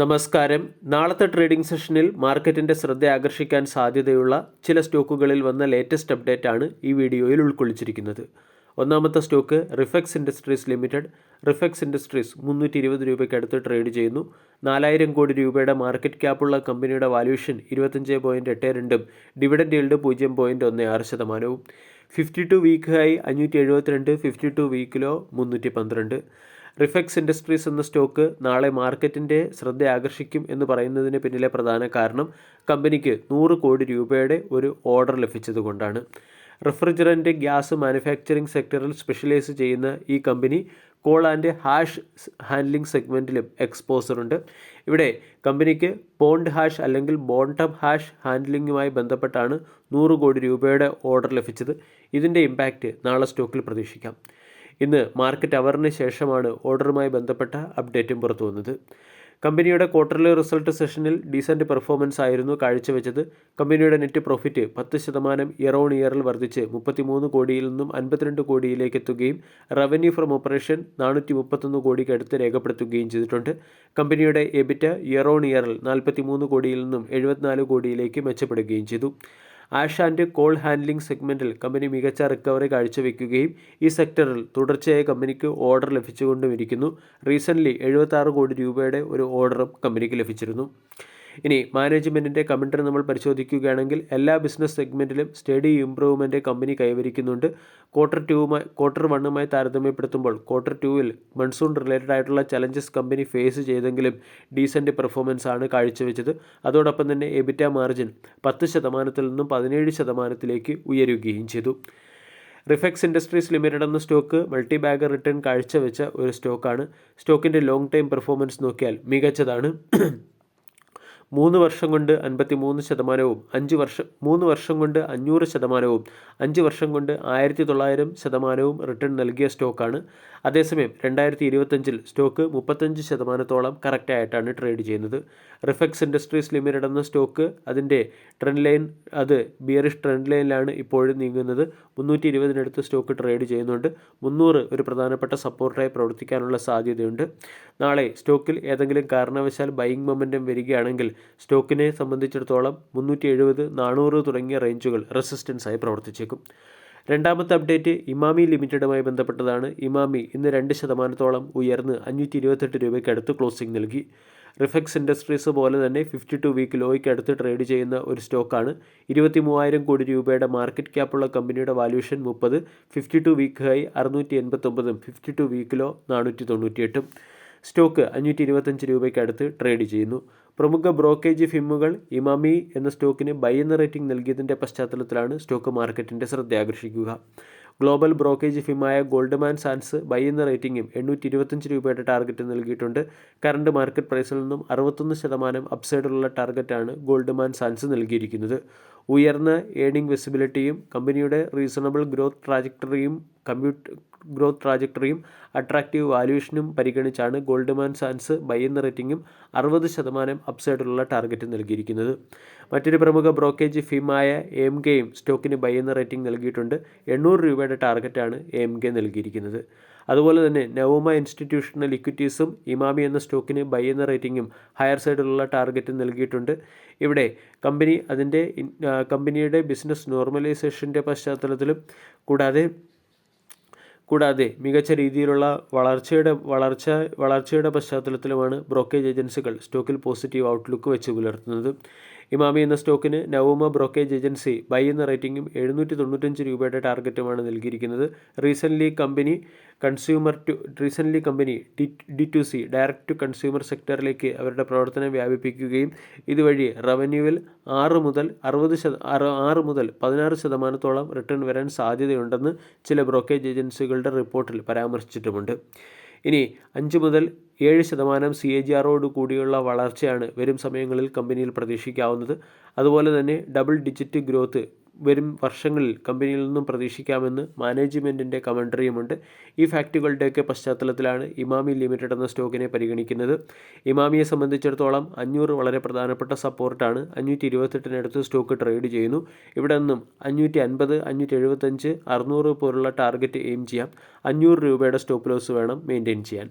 നമസ്കാരം. നാളത്തെ ട്രേഡിംഗ് സെഷനിൽ മാർക്കറ്റിന്റെ ശ്രദ്ധ ആകർഷിക്കാൻ സാധ്യതയുള്ള ചില സ്റ്റോക്കുകളിൽ വന്ന ലേറ്റസ്റ്റ് അപ്ഡേറ്റ് ആണ് ഈ വീഡിയോയിൽ ഉൾക്കൊള്ളിച്ചിരിക്കുന്നത്. ഒന്നാമത്തെ stock Refex industries limited. Refex industries മുന്നൂറ്റി ഇരുപത് രൂപയ്ക്ക് അടുത്ത് ട്രേഡ് ചെയ്യുന്നു. നാലായിരം കോടി രൂപയുടെ മാർക്കറ്റ് ക്യാപ്പുള്ള കമ്പനിയുടെ വാല്യൂഷൻ ഇരുപത്തഞ്ച് പോയിന്റ് എട്ട് രണ്ടും ഡിവിഡൻഡ് ഈൽഡ് പൂജ്യം പോയിന്റ് ഒന്ന് ആറ് ശതമാനവും. ഫിഫ്റ്റി ടു വീക്ക് ഹൈ അഞ്ഞൂറ്റി എഴുപത്തിരണ്ട് ഫിഫ്റ്റി ടു വീക്കിലോ മുന്നൂറ്റി പന്ത്രണ്ട് റിഫെക്സ് ഇൻഡസ്ട്രീസ് എന്ന സ്റ്റോക്ക് നാളെ മാർക്കറ്റിന്റെ ശ്രദ്ധ ആകർഷിക്കും എന്ന് പറയുന്നതിന് പിന്നിലെ പ്രധാന കാരണം കമ്പനിക്ക് നൂറ് കോടി രൂപയുടെ ഒരു ഓർഡർ ലഭിച്ചതുകൊണ്ടാണ്. റെഫ്രിജറന്റ് ഗ്യാസ് മാനുഫാക്ചറിംഗ് സെക്ടറിൽ സ്പെഷ്യലൈസ് ചെയ്യുന്ന ഈ company coal and ash handling സെഗ്മെന്റിലും exposure ഉണ്ട്. ഇവിടെ കമ്പനിക്ക് ബോണ്ട് ഹാഷ് അല്ലെങ്കിൽ ബോണ്ടം ഹാഷ് ഹാൻഡ്ലിങ്ങുമായി ബന്ധപ്പെട്ടാണ് നൂറ് കോടി രൂപയുടെ ഓർഡർ ലഭിച്ചത്. ഇതിന്റെ ഇമ്പാക്റ്റ് നാളെ സ്റ്റോക്കിൽ പ്രതീക്ഷിക്കാം. ഇന്ന് മാർക്കറ്റ് അവറിന് ശേഷമാണ് ഓർഡറുമായി ബന്ധപ്പെട്ട അപ്ഡേറ്റും പുറത്തു വന്നത്. കമ്പനിയുടെ ക്വാർട്ടർലി റിസൾട്ട് സെഷനിൽ ഡീസന്റ് പെർഫോമൻസ് ആയിരുന്നു കാഴ്ചവെച്ചത്. കമ്പനിയുടെ നെറ്റ് പ്രോഫിറ്റ് പത്ത് ശതമാനം ഇയർ ഓൺ ഇയറിൽ വർദ്ധിച്ച് മുപ്പത്തിമൂന്ന് കോടിയിൽ നിന്നും അൻപത്തിരണ്ട് കോടിയിലേക്ക് എത്തുകയും റവന്യൂ ഫ്രം ഓപ്പറേഷൻ നാനൂറ്റി മുപ്പത്തൊന്ന് കോടിക്ക് അടുത്ത് രേഖപ്പെടുത്തുകയും ചെയ്തിട്ടുണ്ട്. കമ്പനിയുടെ എബിറ്റ ഇയർ ഓൺ ഇയറിൽ നാൽപ്പത്തിമൂന്ന് കോടിയിൽ നിന്നും എഴുപത്തിനാല് കോടിയിലേക്ക് മെച്ചപ്പെടുകയും ചെയ്തു. ആഷ് ആൻഡ് കോൾ ഹാൻഡ്ലിംഗ് സെഗ്മെന്റിൽ കമ്പനി മികച്ച റിക്കവറി കാഴ്ചവെക്കുകയും ഈ സെക്ടറിൽ തുടർച്ചയായി കമ്പനിക്ക് ഓർഡർ ലഭിച്ചുകൊണ്ടുമിരിക്കുന്നു. റീസെന്റ്ലി എഴുപത്താറ് കോടി രൂപയുടെ ഒരു ഓർഡറും കമ്പനിക്ക് ലഭിച്ചിരുന്നു. ഇനി മാനേജ്മെന്റിന്റെ കമന്ററി നമ്മൾ പരിശോധിക്കുകയാണെങ്കിൽ എല്ലാ ബിസിനസ് സെഗ്മെന്റിലും സ്റ്റഡി ഇംപ്രൂവ്മെന്റ് കമ്പനി കൈവരിക്കുന്നുണ്ട്. ക്വാർട്ടർ ടൂവുമായി ക്വാർട്ടർ വണ്ണുമായി താരതമ്യപ്പെടുത്തുമ്പോൾ ക്വാർട്ടർ ടൂവിൽ മൺസൂൺ റിലേറ്റഡ് ആയിട്ടുള്ള ചലഞ്ചസ് കമ്പനി ഫേസ് ചെയ്തെങ്കിലും ഡീസന്റ് പെർഫോമൻസ് ആണ് കാഴ്ചവെച്ചത്. അതോടൊപ്പം തന്നെ എബിറ്റ മാർജിൻ പത്ത് ശതമാനത്തിൽ നിന്നും പതിനേഴ് ശതമാനത്തിലേക്ക് ഉയരുകയും ചെയ്തു. റിഫെക്സ് ഇൻഡസ്ട്രീസ് ലിമിറ്റഡ് എന്ന സ്റ്റോക്ക് മൾട്ടി ബാഗർ റിട്ടേൺ കാഴ്ചവെച്ച ഒരു സ്റ്റോക്കാണ്. സ്റ്റോക്കിന്റെ ലോങ് ടൈം പെർഫോമൻസ് നോക്കിയാൽ മികച്ചതാണ്. മൂന്ന് വർഷം കൊണ്ട് അൻപത്തി മൂന്ന് ശതമാനവും അഞ്ച് വർഷം മൂന്ന് വർഷം കൊണ്ട് അഞ്ഞൂറ് ശതമാനവും അഞ്ച് വർഷം കൊണ്ട് ആയിരത്തി തൊള്ളായിരം ശതമാനവും റിട്ടേൺ നൽകിയ സ്റ്റോക്കാണ്. അതേസമയം രണ്ടായിരത്തി ഇരുപത്തഞ്ചിൽ സ്റ്റോക്ക് മുപ്പത്തഞ്ച് ശതമാനത്തോളം കറക്റ്റായിട്ടാണ് ട്രേഡ് ചെയ്യുന്നത്. റിഫെക്സ് ഇൻഡസ്ട്രീസ് ലിമിറ്റഡ് എന്ന സ്റ്റോക്ക് അതിന്റെ ട്രെൻഡ് ലൈൻ അത് ബിയറിഷ് ട്രെൻഡ് ലൈനിലാണ് ഇപ്പോഴും നീങ്ങുന്നത്. മുന്നൂറ്റി ഇരുപതിനടുത്ത് സ്റ്റോക്ക് ട്രേഡ് ചെയ്യുന്നുണ്ട്. മുന്നൂറ് ഒരു പ്രധാനപ്പെട്ട സപ്പോർട്ടായി പ്രവർത്തിക്കാനുള്ള സാധ്യതയുണ്ട്. നാളെ സ്റ്റോക്കിൽ ഏതെങ്കിലും കാരണവശാൽ ബൈയിങ് മൊമെന്റം വരികയാണെങ്കിൽ സ്റ്റോക്കിനെ സംബന്ധിച്ചിടത്തോളം മുന്നൂറ്റി എഴുപത് നാനൂറ് തുടങ്ങിയ റേഞ്ചുകൾ റെസിസ്റ്റൻസായി പ്രവർത്തിച്ചേക്കും. രണ്ടാമത്തെ അപ്ഡേറ്റ് ഇമാമി ലിമിറ്റഡുമായി ബന്ധപ്പെട്ടതാണ്. ഇമാമി ഇന്ന് രണ്ട് ശതമാനത്തോളം ഉയർന്ന് അഞ്ഞൂറ്റി ഇരുപത്തെട്ട് രൂപയ്ക്ക് അടുത്ത് ക്ലോസിംഗ് നൽകി. റിഫക്സ് ഇൻഡസ്ട്രീസ് പോലെ തന്നെ ഫിഫ്റ്റി ടു വീക്ക് ലോയ്ക്ക് അടുത്ത് ട്രേഡ് ചെയ്യുന്ന ഒരു സ്റ്റോക്കാണ്. ഇരുപത്തി മൂവായിരം കോടി രൂപയുടെ മാർക്കറ്റ് ക്യാപ്പുള്ള കമ്പനിയുടെ വാല്യൂഷൻ മുപ്പത് ഫിഫ്റ്റി ടു വീക്ക് ഹൈ അറുന്നൂറ്റി എൺപത്തൊമ്പതും ഫിഫ്റ്റി ടു വീക്ക് ലോ നാനൂറ്റി തൊണ്ണൂറ്റിയെട്ടും സ്റ്റോക്ക് അഞ്ഞൂറ്റി ഇരുപത്തഞ്ച് രൂപയ്ക്ക് അടുത്ത് ട്രേഡ് ചെയ്യുന്നു. പ്രമുഖ ബ്രോക്കേജ് ഫിമ്മുകൾ ഇമാമി എന്ന സ്റ്റോക്കിന് ബൈ എന്ന റേറ്റിംഗ് നൽകിയതിന്റെ പശ്ചാത്തലത്തിലാണ് സ്റ്റോക്ക് മാർക്കറ്റിന്റെ ശ്രദ്ധ ആകർഷിക്കുക ഗ്ലോബൽ ബ്രോക്കേജ് ഫിമായ ഗോൾഡ്മാൻ സാൻസ് ബൈ എന്ന റേറ്റിംഗും എണ്ണൂറ്റി ഇരുപത്തഞ്ച് രൂപയുടെ ടാർഗറ്റ് നൽകിയിട്ടുണ്ട്. കറണ്ട് മാർക്കറ്റ് പ്രൈസിൽ നിന്നും അറുപത്തൊന്ന് ശതമാനം അപ്സൈഡുള്ള ടാർഗറ്റാണ് ഗോൾഡ്മാൻ സാൻസ് നൽകിയിരിക്കുന്നത്. ഉയർന്ന ഏണിംഗ് വിസിബിലിറ്റിയും കമ്പനിയുടെ റീസണബിൾ ഗ്രോത്ത് ട്രാജക്ടറിയും കമ്പ്യൂട്ട് ഗ്രോത്ത് ട്രാജക്ടറിയും അട്രാക്റ്റീവ് വാല്യൂഷനും പരിഗണിച്ചാണ് ഗോൾഡ്മാൻ സാൻസ് ബൈ എന്ന റേറ്റിംഗും അറുപത് ശതമാനം അപ്സൈഡിലുള്ള ടാർഗറ്റ് നൽകിയിരിക്കുന്നത്. മറ്റൊരു പ്രമുഖ ബ്രോക്കേജ് ഫീമായ എം കെയും സ്റ്റോക്കിന് ബൈ എന്ന റേറ്റിംഗ് നൽകിയിട്ടുണ്ട്. എണ്ണൂറ് രൂപയുടെ ടാർഗറ്റാണ് എം കെ നൽകിയിരിക്കുന്നത്. അതുപോലെ തന്നെ നവോമ ഇൻസ്റ്റിറ്റ്യൂഷണൽ ഇക്വിറ്റീസും ഇമാമി എന്ന സ്റ്റോക്കിന് ബൈ എന്ന റേറ്റിംഗും ഹയർ സൈഡിലുള്ള ടാർഗറ്റ് നൽകിയിട്ടുണ്ട്. ഇവിടെ കമ്പനി അതിന്റെ കമ്പനിയുടെ ബിസിനസ് നോർമലൈസേഷന്റെ പശ്ചാത്തലത്തിലും കൂടാതെ കൂടാതെ മികച്ച രീതിയിലുള്ള വളർച്ചയുടെ വളർച്ച വളർച്ചയുടെ പശ്ചാത്തലത്തിലുമാണ് ബ്രോക്കേജ് ഏജൻസികൾ സ്റ്റോക്കിൽ പോസിറ്റീവ് ഔട്ട്ലുക്ക് വെച്ച് പുലർത്തുന്നത്. ഇമാമി എന്ന സ്റ്റോക്കിന് നവോമ ബ്രോക്കേജ് ഏജൻസി ബൈ എന്ന റേറ്റിംഗും എഴുന്നൂറ്റി തൊണ്ണൂറ്റഞ്ച് രൂപയുടെ ടാർഗറ്റുമാണ് നൽകിയിരിക്കുന്നത്. Recently company consumer to recently company D to C direct to consumer സെക്ടറിലേക്ക് അവരുടെ പ്രവർത്തനം വ്യാപിപ്പിക്കുകയും ഇതുവഴി റവന്യൂവിൽ ആറ് മുതൽ അറുപത് ശത ആറ് മുതൽ പതിനാറ് ശതമാനത്തോളം റിട്ടേൺ വരാൻ സാധ്യതയുണ്ടെന്ന് ചില ബ്രോക്കേജ് ഏജൻസികളുടെ റിപ്പോർട്ടിൽ പരാമർശിച്ചിട്ടുമുണ്ട്. ഇനി അഞ്ച് മുതൽ ഏഴ് ശതമാനം സി എ ജി ആറോട് കൂടിയുള്ള വളർച്ചയാണ് വരും സമയങ്ങളിൽ കമ്പനിയിൽ പ്രതീക്ഷിക്കാവുന്നത്. അതുപോലെ തന്നെ ഡബിൾ ഡിജിറ്റ് ഗ്രോത്ത് വരും വർഷങ്ങളിൽ കമ്പനിയിൽ നിന്നും പ്രതീക്ഷിക്കാമെന്ന് മാനേജ്മെന്റിന്റെ കമൻട്രിയുമുണ്ട് ഈ ഫാക്റ്റുകളുടെയൊക്കെ പശ്ചാത്തലത്തിലാണ് ഇമാമി ലിമിറ്റഡ് എന്ന സ്റ്റോക്കിനെ പരിഗണിക്കുന്നത്. ഇമാമിയെ സംബന്ധിച്ചിടത്തോളം അഞ്ഞൂറ് വളരെ പ്രധാനപ്പെട്ട സപ്പോർട്ടാണ്. അഞ്ഞൂറ്റി ഇരുപത്തെട്ടിനടുത്ത് സ്റ്റോക്ക് ട്രേഡ് ചെയ്യുന്നു. ഇവിടെ നിന്നും അഞ്ഞൂറ്റി അൻപത് അഞ്ഞൂറ്റി എഴുപത്തഞ്ച് അറുന്നൂറ് പോലുള്ള ടാർഗറ്റ് എയിം ചെയ്യാം. അഞ്ഞൂറ് രൂപയുടെ സ്റ്റോപ്പ് ലോസ് വേണം മെയിന്റെയിൻ ചെയ്യാൻ.